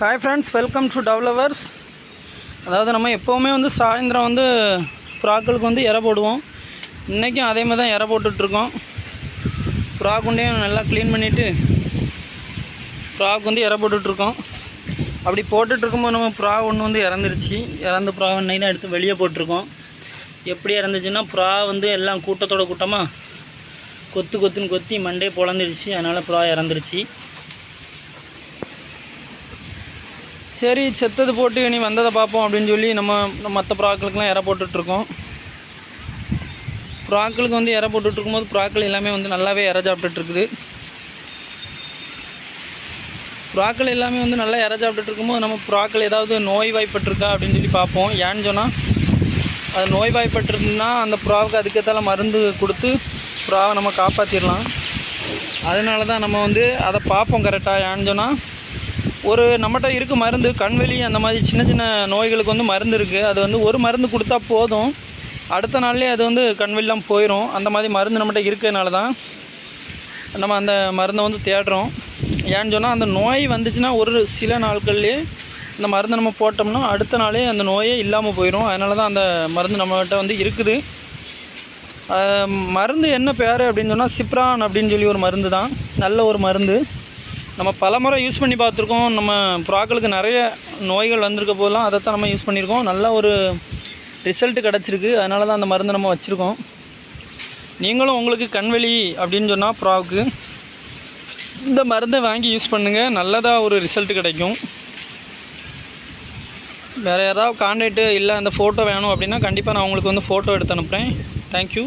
Hi friends welcome to developers அதாவது நம்ம எப்போவுமே வந்து சாயந்தரம் வந்து புறாக்களுக்கு வந்து எரை போடுவோம். இன்றைக்கும் அதே மாதிரி தான் இறை போட்டுட்ருக்கோம். புறாக்குண்டையும் நல்லா க்ளீன் பண்ணிவிட்டு புறாவுக்கு வந்து இற போட்டுட்ருக்கோம். அப்படி போட்டுட்ருக்கும்போது நம்ம புறா ஒன்று வந்து இறந்துருச்சு. இறந்த புறா இன்னைக்கு தான் எடுத்து வெளியே போட்டிருக்கோம். எப்படி இறந்துச்சுன்னா புறா வந்து எல்லாம் கூட்டத்தோட கூட்டமாக கொத்து கொத்துன்னு கொத்தி மண்டே பொழந்துருச்சு. அதனால் புறா இறந்துருச்சு. சரி செத்தது போட்டு இனி வந்ததை பார்ப்போம் அப்படின்னு சொல்லி நம்ம மற்ற ப்ராக்களுக்கெலாம் இறை போட்டுட்ருக்கோம். புறாக்களுக்கு வந்து இற போட்டுட்டு இருக்கும்போது புறாக்கள் எல்லாமே வந்து நல்லாவே இற சாப்பிட்டுட்ருக்குது. புறாக்கள் எல்லாமே வந்து நல்லா இற சாப்பிட்டுட்டு இருக்கும்போது நம்ம புறாக்கள் ஏதாவது நோய்வாய்ப்பட்டிருக்கா அப்படின்னு சொல்லி பார்ப்போம். ஏன்னு சொன்னால் அது நோய் அந்த புறாவுக்கு அதுக்கேற்றால மருந்து கொடுத்து புறாவை நம்ம காப்பாற்றிடலாம் அதனால தான் நம்ம வந்து அதை பார்ப்போம் கரெக்டாக ஏன்னு சொன்னால் ஒரு நம்மகிட்ட இருக்க மருந்து கண்வெளி அந்த மாதிரி சின்ன சின்ன நோய்களுக்கு வந்து மருந்து இருக்குது அது வந்து ஒரு மருந்து கொடுத்தா போதும். அடுத்த நாள்லேயே அது வந்து கண்வெளிலாம் போயிடும் அந்த மாதிரி மருந்து நம்மகிட்ட இருக்கிறதுனால தான் நம்ம அந்த மருந்தை வந்து தேடுறோம். ஏன்னு சொன்னால் அந்த நோய் வந்துச்சுன்னா ஒரு சில நாட்கள்லேயே இந்த மருந்து நம்ம போட்டோம்னா அடுத்த நாளே அந்த நோயே இல்லாமல் போயிடும் அதனால தான் அந்த மருந்து நம்மகிட்ட வந்து இருக்குது. மருந்து என்ன பேர் அப்படின்னு சொன்னால் சிப்ரான் அப்படின்னு சொல்லி ஒரு மருந்து தான் நல்ல ஒரு மருந்து. நம்ம பலமுறை யூஸ் பண்ணி பார்த்துருக்கோம். நம்ம புறாக்களுக்கு நிறைய நோய்கள் வந்திருக்க போதெல்லாம் அதை தான் நம்ம யூஸ் பண்ணியிருக்கோம் நல்ல ஒரு ரிசல்ட் கிடச்சிருக்கு. அதனால தான் அந்த மருந்து நம்ம வச்சுருக்கோம். நீங்களும் உங்களுக்கு கண்வெளி அப்படின்னு சொன்னால் புறாவுக்கு இந்த மருந்தை வாங்கி யூஸ் பண்ணுங்கள் நல்லதாக ஒரு ரிசல்ட் கிடைக்கும். வேறு யாராவது கான்டாக்ட்டு இல்லை அந்த ஃபோட்டோ வேணும் அப்படின்னா கண்டிப்பாக நான் உங்களுக்கு வந்து ஃபோட்டோ எடுத்து அனுப்புகிறேன் தேங்க்யூ